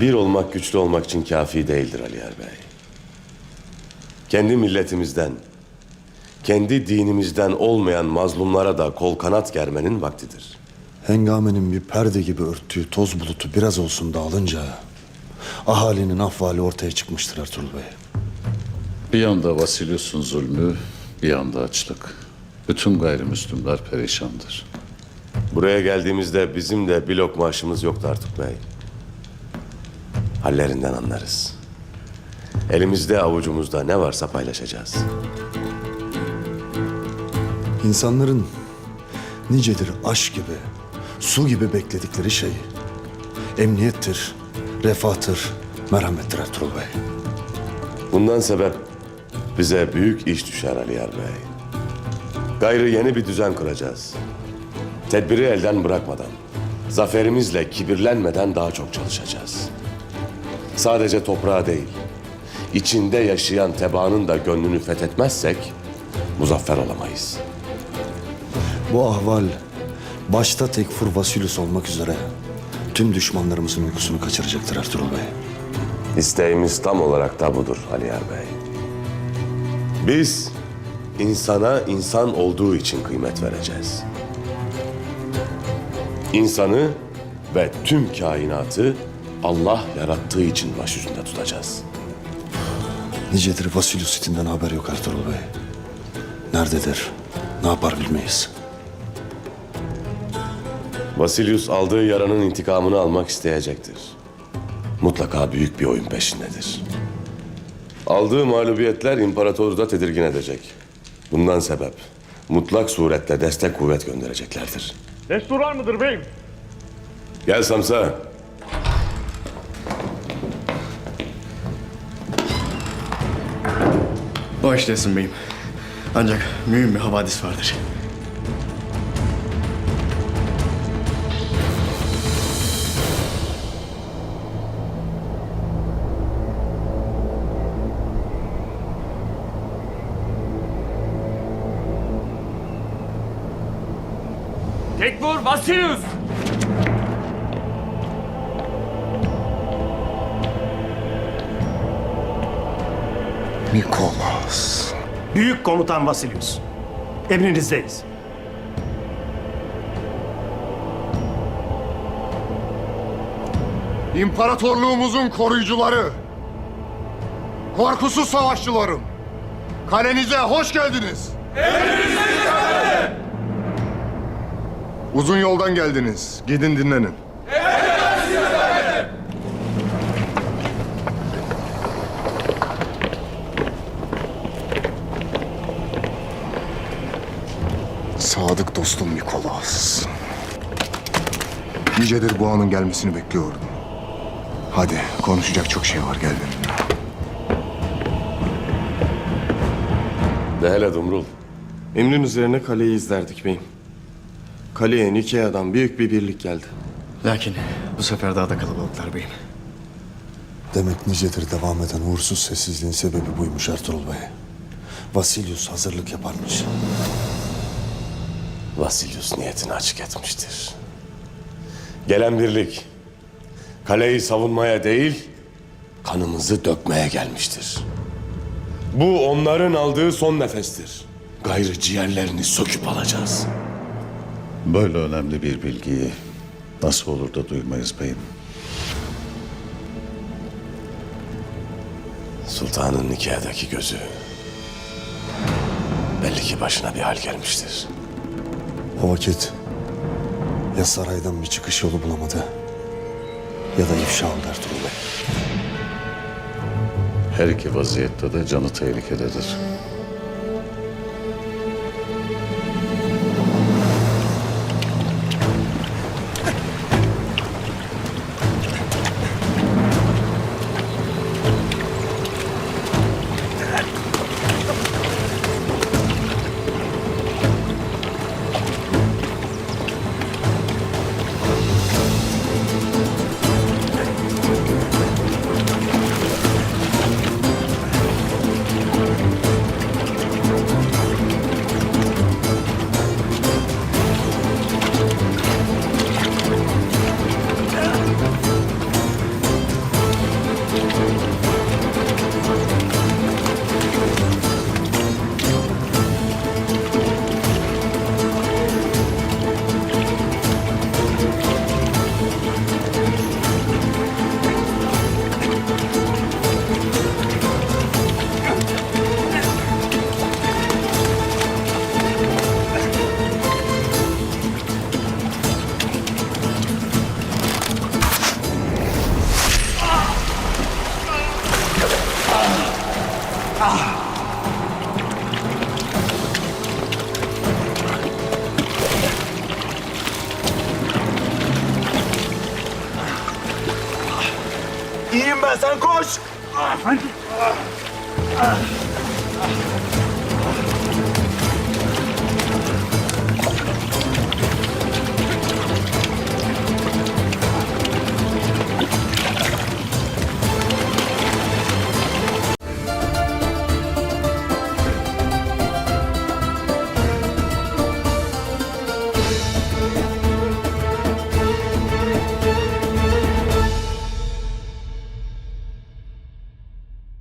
Bir olmak güçlü olmak için kafi değildir Aliyar Bey. Kendi milletimizden, kendi dinimizden olmayan mazlumlara da kol kanat germenin vaktidir. Hengamenin bir perde gibi örttüğü toz bulutu biraz olsun dağılınca ahalinin ahvali ortaya çıkmıştır Ertuğrul Bey. Bir yanda Vasilyos'un zulmü, bir yanda açlık. Bütün gayrimüslimler perişandır. Buraya geldiğimizde bizim de bir lokma aşımız yoktu artık bey. Hallerinden anlarız. Elimizde avucumuzda ne varsa paylaşacağız. İnsanların nicedir aşk gibi, su gibi bekledikleri şey emniyettir, refahtır, merhamettir Ertuğrul Bey. Bundan sebep bize büyük iş düşer Aliyar Bey. Gayrı yeni bir düzen kuracağız. Tedbiri elden bırakmadan, zaferimizle kibirlenmeden daha çok çalışacağız. Sadece toprağa değil, içinde yaşayan tebaanın da gönlünü fethetmezsek muzaffer olamayız. Bu ahval başta Tekfur Vasilus olmak üzere tüm düşmanlarımızın uykusunu kaçıracaktır Ertuğrul Bey. İsteğimiz tam olarak da budur Aliyar Bey. Biz insana insan olduğu için kıymet vereceğiz. İnsanı ve tüm kainatı Allah yarattığı için başucunda tutacağız. Nicedir Vasilius itinden haber yok Ertuğrul Bey. Nerededir, ne yapar bilmeyiz. Vasilius aldığı yaranın intikamını almak isteyecektir. Mutlaka büyük bir oyun peşindedir. Aldığı mağlubiyetler imparatoru da tedirgin edecek. Bundan sebep mutlak suretle destek kuvvet göndereceklerdir. Destur var mıdır beyim? Gel Samsa. Bağışlayasın beyim. Ancak mühim bir havadis vardır. Tekfur Vasilius! Mikolas. Büyük komutan Vasilius. Emrinizdeyiz. İmparatorluğumuzun koruyucuları, korkusuz savaşçılarım, kalenize hoş geldiniz. Uzun yoldan geldiniz. Gidin dinlenin. Sadık dostum Mikolas. Nicedir bu anın gelmesini bekliyordum. Hadi konuşacak çok şey var gel benimle. De hele Dumrul. Emrin üzerine kaleyi izlerdik beyim. Kaleye Nikea'dan büyük bir birlik geldi. Lakin bu sefer daha da kalabalıklar beyim. Demek nicedir devam eden uğursuz sessizliğin sebebi buymuş Ertuğrul Bey. Vasilius hazırlık yaparmış. Vasilius niyetini açık etmiştir. Gelen birlik kaleyi savunmaya değil, kanımızı dökmeye gelmiştir. Bu onların aldığı son nefestir. Gayrı ciğerlerini söküp alacağız. Böyle önemli bir bilgiyi nasıl olur da duymayız beyim? Sultanın nikahdaki gözü belli ki başına bir hal gelmiştir. O vakit ya saraydan bir çıkış yolu bulamadı ya da ifşa oldu Ertuğrul Bey. Her iki vaziyette de canı tehlikededir. İyiyim ben sen koş.